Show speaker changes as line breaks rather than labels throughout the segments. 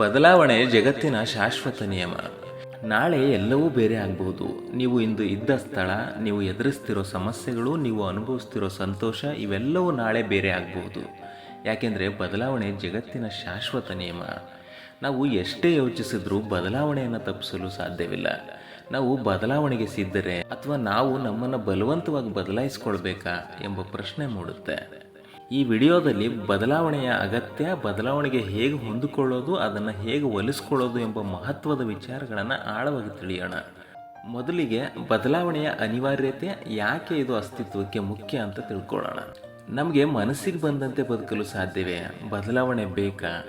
ಬದಲಾವಣೆ ಜಗತ್ತಿನ ಶಾಶ್ವತ ನಿಯಮ. ನಾಳೆ ಎಲ್ಲವೂ ಬೇರೆ ಆಗಬಹುದು. ನೀವು ಇಂದು ಇದ್ದ ಸ್ಥಳ, ನೀವು ಎದುರಿಸ್ತಿರೋ ಸಮಸ್ಯೆಗಳು, ನೀವು ಅನುಭವಿಸ್ತಿರೋ ಸಂತೋಷ, ಇವೆಲ್ಲವೂ ನಾಳೆ ಬೇರೆ ಆಗಬಹುದು. ಯಾಕೆಂದರೆ ಬದಲಾವಣೆ ಜಗತ್ತಿನ ಶಾಶ್ವತ ನಿಯಮ. ನಾವು ಎಷ್ಟೇ ಯೋಚಿಸಿದ್ರೂ ಬದಲಾವಣೆಯನ್ನು ತಪ್ಪಿಸಲು ಸಾಧ್ಯವಿಲ್ಲ. ನಾವು ಬದಲಾವಣೆಗೆ ಸಿದ್ಧರೆ ಅಥವಾ ನಾವು ನಮ್ಮನ್ನು ಬಲವಂತವಾಗಿ ಬದಲಾಯಿಸ್ಕೊಳ್ಬೇಕಾ ಎಂಬ ಪ್ರಶ್ನೆ ಮೂಡುತ್ತೆ. ಈ ವಿಡಿಯೋದಲ್ಲಿ ಬದಲಾವಣೆಯ ಅಗತ್ಯ, ಬದಲಾವಣೆಗೆ ಹೇಗೆ ಹೊಂದಿಕೊಳ್ಳೋದು, ಅದನ್ನು ಹೇಗೆ ಒಲಿಸ್ಕೊಳ್ಳೋದು ಎಂಬ ಮಹತ್ವದ ವಿಚಾರಗಳನ್ನು ಆಳವಾಗಿ ತಿಳಿಯೋಣ. ಮೊದಲಿಗೆ ಬದಲಾವಣೆಯ ಅನಿವಾರ್ಯತೆ ಯಾಕೆ ಇದು ಅಸ್ತಿತ್ವಕ್ಕೆ ಮುಖ್ಯ ಅಂತ ತಿಳ್ಕೊಳ್ಳೋಣ. ನಮಗೆ ಮನಸ್ಸಿಗೆ ಬಂದಂತೆ ಬದುಕಲು ಸಾಧ್ಯವೇ? ಬದಲಾವಣೆ ಬೇಕಾ?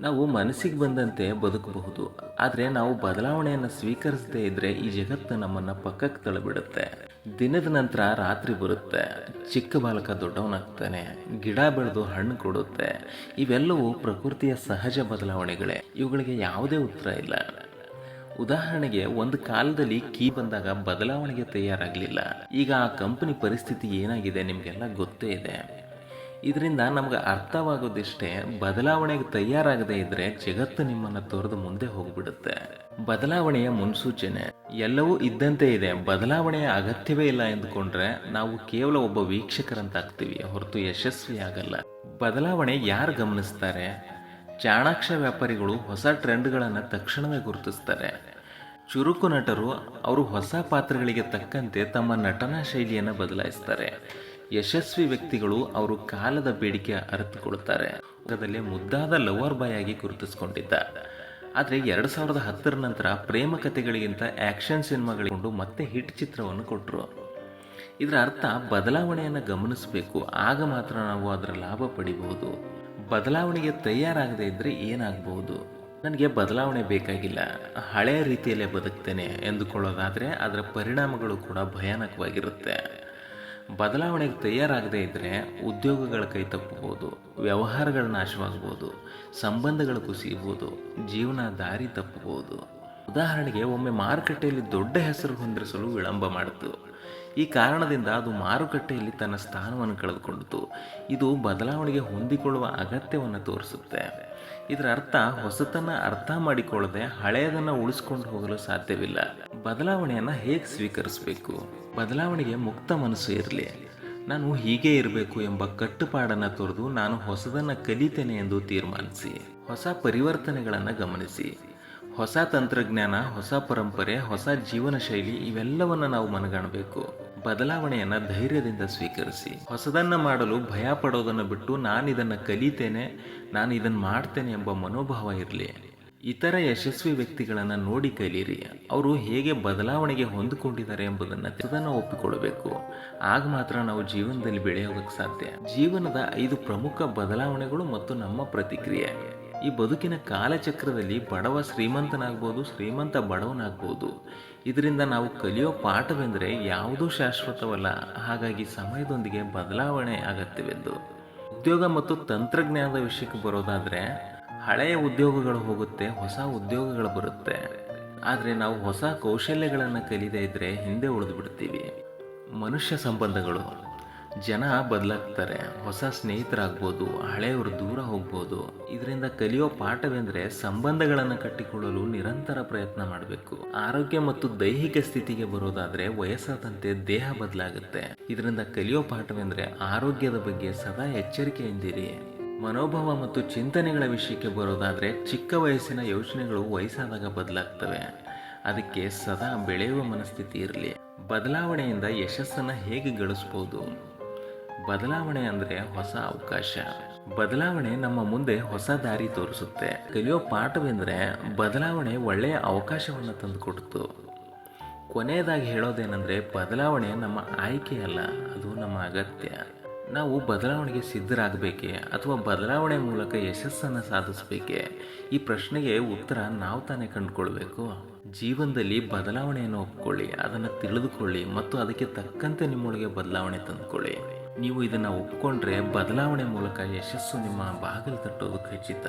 ನಾವು ಮನಸ್ಸಿಗೆ ಬಂದಂತೆ ಬದುಕಬಹುದು. ಆದರೆ ನಾವು ಬದಲಾವಣೆಯನ್ನು ಸ್ವೀಕರಿಸದೇ ಇದ್ದರೆ ಈ ಜಗತ್ತು ನಮ್ಮನ್ನು ಪಕ್ಕಕ್ಕೆ ತಳ್ಳಿಬಿಡುತ್ತೆ. ದಿನದ ನಂತರ ರಾತ್ರಿ ಬರುತ್ತೆ. ಚಿಕ್ಕ ಬಾಲಕ ದೊಡ್ಡವನಾಗ್ತಾನೆ. ಗಿಡ ಬೆಳೆದು ಹಣ್ಣು ಕೊಡುತ್ತೆ. ಇವೆಲ್ಲವೂ ಪ್ರಕೃತಿಯ ಸಹಜ ಬದಲಾವಣೆಗಳೇ. ಇವುಗಳಿಗೆ ಯಾವುದೇ ಉತ್ತರ ಇಲ್ಲ. ಉದಾಹರಣೆಗೆ, ಒಂದು ಕಾಲದಲ್ಲಿ ಕೀ ಬಂದಾಗ ಬದಲಾವಣೆಗೆ ತಯಾರಾಗಲಿಲ್ಲ. ಈಗ ಆ ಕಂಪನಿ ಪರಿಸ್ಥಿತಿ ಏನಾಗಿದೆ ನಿಮಗೆಲ್ಲ ಗೊತ್ತೇ ಇದೆ. ಇದರಿಂದ ನಮ್ಗೆ ಅರ್ಥವಾಗೋದಿಷ್ಟೇ ಬದಲಾವಣೆಗೆ ತಯಾರಾಗದೇ ಇದ್ರೆ ಜಗತ್ತು ನಿಮ್ಮನ್ನು ತೊರೆದು ಮುಂದೆ ಹೋಗ್ಬಿಡುತ್ತೆ. ಬದಲಾವಣೆಯ ಮುನ್ಸೂಚನೆ. ಎಲ್ಲವೂ ಇದ್ದಂತೆ ಇದೆ. ಬದಲಾವಣೆಯ ಅಗತ್ಯವೇ ಇಲ್ಲ ಎಂದುಕೊಂಡ್ರೆ ನಾವು ಕೇವಲ ಒಬ್ಬ ವೀಕ್ಷಕರಂತಾಗ್ತೀವಿ. ಹೊರತು ಯಶಸ್ವಿ ಆಗಲ್ಲ. ಬದಲಾವಣೆ ಯಾರು ಗಮನಿಸ್ತಾರೆ? ಚಾಣಾಕ್ಷ ವ್ಯಾಪಾರಿಗಳು ಹೊಸ ಟ್ರೆಂಡ್ಗಳನ್ನು ತಕ್ಷಣವೇ ಗುರುತಿಸ್ತಾರೆ. ಚುರುಕು ನಟರು ಅವರು ಹೊಸ ಪಾತ್ರಗಳಿಗೆ ತಕ್ಕಂತೆ ತಮ್ಮ ನಟನಾ ಶೈಲಿಯನ್ನು ಬದಲಾಯಿಸ್ತಾರೆ. ಯಶಸ್ವಿ ವ್ಯಕ್ತಿಗಳು ಅವರು ಕಾಲದ ಬೇಡಿಕೆ ಅರಿತುಕೊಳ್ಳುತ್ತಾರೆ. ಮುದ್ದಾದ ಲವರ್ ಬಾಯ್ ಆಗಿ ಗುರುತಿಸಿಕೊಂಡಿದ್ದ. ಆದರೆ ಎರಡು ಸಾವಿರದ ಹತ್ತರ ನಂತರ ಪ್ರೇಮ ಕಥೆಗಳಿಗಿಂತ ಆ್ಯಕ್ಷನ್ ಸಿನಿಮಾಗಳಿಗೊಂಡು ಮತ್ತೆ ಹಿಟ್ ಚಿತ್ರವನ್ನು ಕೊಟ್ಟರು ಇದರ ಅರ್ಥ ಬದಲಾವಣೆಯನ್ನು ಗಮನಿಸಬೇಕು, ಆಗ ಮಾತ್ರ ನಾವು ಅದರ ಲಾಭ ಪಡಿಬಹುದು. ಬದಲಾವಣೆಗೆ ತಯಾರಾಗದೇ ಇದ್ದರೆ ಏನಾಗಬಹುದು? ನನಗೆ ಬದಲಾವಣೆ ಬೇಕಾಗಿಲ್ಲ, ಹಳೆಯ ರೀತಿಯಲ್ಲೇ ಬದುಕ್ತೇನೆ ಎಂದುಕೊಳ್ಳೋದಾದರೆ ಅದರ ಪರಿಣಾಮಗಳು ಕೂಡ ಭಯಾನಕವಾಗಿರುತ್ತೆ. ಬದಲಾವಣೆಗೆ ತಯಾರಾಗದೇ ಇದ್ದರೆ ಉದ್ಯೋಗಗಳ ಕೈ ತಪ್ಪಬಹುದು ವ್ಯವಹಾರಗಳ ನಾಶವಾಗಬಹುದು, ಸಂಬಂಧಗಳು ಕುಸಿಯಬಹುದು, ಜೀವನ ದಾರಿ ತಪ್ಪಬಹುದು. ಉದಾಹರಣೆಗೆ ಒಮ್ಮೆ ಮಾರುಕಟ್ಟೆಯಲ್ಲಿ ದೊಡ್ಡ ಹೆಸರು ಹೊಂದಿರಿಸಲು ವಿಳಂಬ ಮಾಡಿತು. ಈ ಕಾರಣದಿಂದ ಅದು ಮಾರುಕಟ್ಟೆಯಲ್ಲಿ ತನ್ನ ಸ್ಥಾನವನ್ನು ಕಳೆದುಕೊಂಡಿತು. ಇದು ಬದಲಾವಣೆಗೆ ಹೊಂದಿಕೊಳ್ಳುವ ಅಗತ್ಯವನ್ನು ತೋರಿಸುತ್ತೆ. ಇದರ ಅರ್ಥ ಹೊಸತನ್ನು ಅರ್ಥ ಮಾಡಿಕೊಳ್ಳದೆ ಹಳೆಯದನ್ನು ಉಳಿಸ್ಕೊಂಡು ಹೋಗಲು ಸಾಧ್ಯವಿಲ್ಲ. ಬದಲಾವಣೆಯನ್ನು ಹೇಗೆ ಸ್ವೀಕರಿಸಬೇಕು? ಬದಲಾವಣೆಗೆ ಮುಕ್ತ ಮನಸ್ಸು ಇರಲಿ. ನಾನು ಹೀಗೆ ಇರಬೇಕು ಎಂಬ ಕಟ್ಟುಪಾಡನ್ನು ತೊರೆದು ನಾನು ಹೊಸದನ್ನು ಕಲಿತೇನೆ ಎಂದು ತೀರ್ಮಾನಿಸಿ. ಹೊಸ ಪರಿವರ್ತನೆಗಳನ್ನು ಗಮನಿಸಿ. ಹೊಸ ತಂತ್ರಜ್ಞಾನ, ಹೊಸ ಪರಂಪರೆ, ಹೊಸ ಜೀವನ ಶೈಲಿ ಇವೆಲ್ಲವನ್ನು ನಾವು ಮನಗಾಣಬೇಕು. ಬದಲಾವಣೆಯನ್ನು ಧೈರ್ಯದಿಂದ ಸ್ವೀಕರಿಸಿ. ಹೊಸದನ್ನ ಮಾಡಲು ಭಯ ಪಡೋದನ್ನು ಬಿಟ್ಟು ನಾನು ಇದನ್ನು ಕಲಿತೇನೆ ನಾನು ಇದನ್ನು ಮಾಡ್ತೇನೆ ಎಂಬ ಮನೋಭಾವ ಇರಲಿ. ಇತರ ಯಶಸ್ವಿ ವ್ಯಕ್ತಿಗಳನ್ನು ನೋಡಿ ಕಲೀರಿ. ಅವರು ಹೇಗೆ ಬದಲಾವಣೆಗೆ ಹೊಂದಿಕೊಂಡಿದ್ದಾರೆ ಎಂಬುದನ್ನು ಅದನ್ನು ಒಪ್ಪಿಕೊಳ್ಳಬೇಕು. ಆಗ ಮಾತ್ರ ನಾವು ಜೀವನದಲ್ಲಿ ಬೆಳೆಯೋದಕ್ಕೆ ಸಾಧ್ಯ. ಜೀವನದ ಐದು ಪ್ರಮುಖ ಬದಲಾವಣೆಗಳು ಮತ್ತು ನಮ್ಮ ಪ್ರತಿಕ್ರಿಯೆ. ಈ ಬದುಕಿನ ಕಾಲಚಕ್ರದಲ್ಲಿ ಬಡವ ಶ್ರೀಮಂತನಾಗ್ಬೋದು, ಶ್ರೀಮಂತ ಬಡವನಾಗ್ಬೋದು. ಇದರಿಂದ ನಾವು ಕಲಿಯೋ ಪಾಠವೆಂದರೆ ಯಾವುದೂ ಶಾಶ್ವತವಲ್ಲ. ಹಾಗಾಗಿ ಸಮಯದೊಂದಿಗೆ ಬದಲಾವಣೆ ಅಗತ್ಯವೆಂದು. ಉದ್ಯೋಗ ಮತ್ತು ತಂತ್ರಜ್ಞಾನದ ವಿಷಯಕ್ಕೆ ಬರೋದಾದರೆ ಹಳೆಯ ಉದ್ಯೋಗಗಳು ಹೋಗುತ್ತೆ, ಹೊಸ ಉದ್ಯೋಗಗಳು ಬರುತ್ತೆ. ಆದರೆ ನಾವು ಹೊಸ ಕೌಶಲ್ಯಗಳನ್ನು ಕಲಿದೇ ಇದ್ದರೆ ಹಿಂದೆ ಉಳಿದು ಬಿಡ್ತೀವಿ. ಮನುಷ್ಯ ಸಂಬಂಧಗಳು, ಜನ ಬದಲಾಗ್ತಾರೆ, ಹೊಸ ಸ್ನೇಹಿತರಾಗ್ಬೋದು, ಹಳೆಯವರು ದೂರ ಹೋಗ್ಬೋದು. ಇದರಿಂದ ಕಲಿಯೋ ಪಾಠವೆಂದರೆ ಸಂಬಂಧಗಳನ್ನು ಕಟ್ಟಿಕೊಳ್ಳಲು ನಿರಂತರ ಪ್ರಯತ್ನ ಮಾಡಬೇಕು. ಆರೋಗ್ಯ ಮತ್ತು ದೈಹಿಕ ಸ್ಥಿತಿಗೆ ಬರೋದಾದರೆ ವಯಸ್ಸಾದಂತೆ ದೇಹ ಬದಲಾಗುತ್ತೆ. ಇದರಿಂದ ಕಲಿಯೋ ಪಾಠವೆಂದರೆ ಆರೋಗ್ಯದ ಬಗ್ಗೆ ಸದಾ ಎಚ್ಚರಿಕೆಯಿಂದಿರಿ. ಮನೋಭಾವ ಮತ್ತು ಚಿಂತನೆಗಳ ವಿಷಯಕ್ಕೆ ಬರೋದಾದರೆ ಚಿಕ್ಕ ವಯಸ್ಸಿನ ಯೋಚನೆಗಳು ವಯಸ್ಸಾದಾಗ ಬದಲಾಗ್ತವೆ. ಅದಕ್ಕೆ ಸದಾ ಬೆಳೆಯುವ ಮನಸ್ಥಿತಿ ಇರಲಿ. ಬದಲಾವಣೆಯಿಂದ ಯಶಸ್ಸನ್ನು ಹೇಗೆ ಗಳಿಸ್ಬೋದು? ಬದಲಾವಣೆ ಅಂದರೆ ಹೊಸ ಅವಕಾಶ. ಬದಲಾವಣೆ ನಮ್ಮ ಮುಂದೆ ಹೊಸ ದಾರಿ ತೋರಿಸುತ್ತೆ. ಕಲಿಯೋ ಪಾಠವೆಂದರೆ ಬದಲಾವಣೆ ಒಳ್ಳೆಯ ಅವಕಾಶವನ್ನು ತಂದುಕೊಡ್ತು ಕೊನೆಯದಾಗಿ ಹೇಳೋದೇನೆಂದರೆ ಬದಲಾವಣೆ ನಮ್ಮ ಆಯ್ಕೆಯಲ್ಲ ಅದು ನಮ್ಮ ಅಗತ್ಯ. ನಾವು ಬದಲಾವಣೆಗೆ ಸಿದ್ಧರಾಗಬೇಕೇ ಅಥವಾ ಬದಲಾವಣೆ ಮೂಲಕ ಯಶಸ್ಸನ್ನು ಸಾಧಿಸಬೇಕೆ? ಈ ಪ್ರಶ್ನೆಗೆ ಉತ್ತರ ನಾವು ತಾನೇ ಕಂಡುಕೊಳ್ಬೇಕು. ಜೀವನದಲ್ಲಿ ಬದಲಾವಣೆಯನ್ನು ಒಪ್ಕೊಳ್ಳಿ, ಅದನ್ನು ತಿಳಿದುಕೊಳ್ಳಿ ಮತ್ತು ಅದಕ್ಕೆ ತಕ್ಕಂತೆ ನಿಮ್ಮೊಳಗೆ ಬದಲಾವಣೆ ತಂದುಕೊಳ್ಳಿ. ನೀವು ಇದನ್ನು ಒಪ್ಕೊಂಡ್ರೆ ಬದಲಾವಣೆ ಮೂಲಕ ಯಶಸ್ಸು ನಿಮ್ಮ ಬಾಗಿಲು ತಟ್ಟೋದು ಖಚಿತ.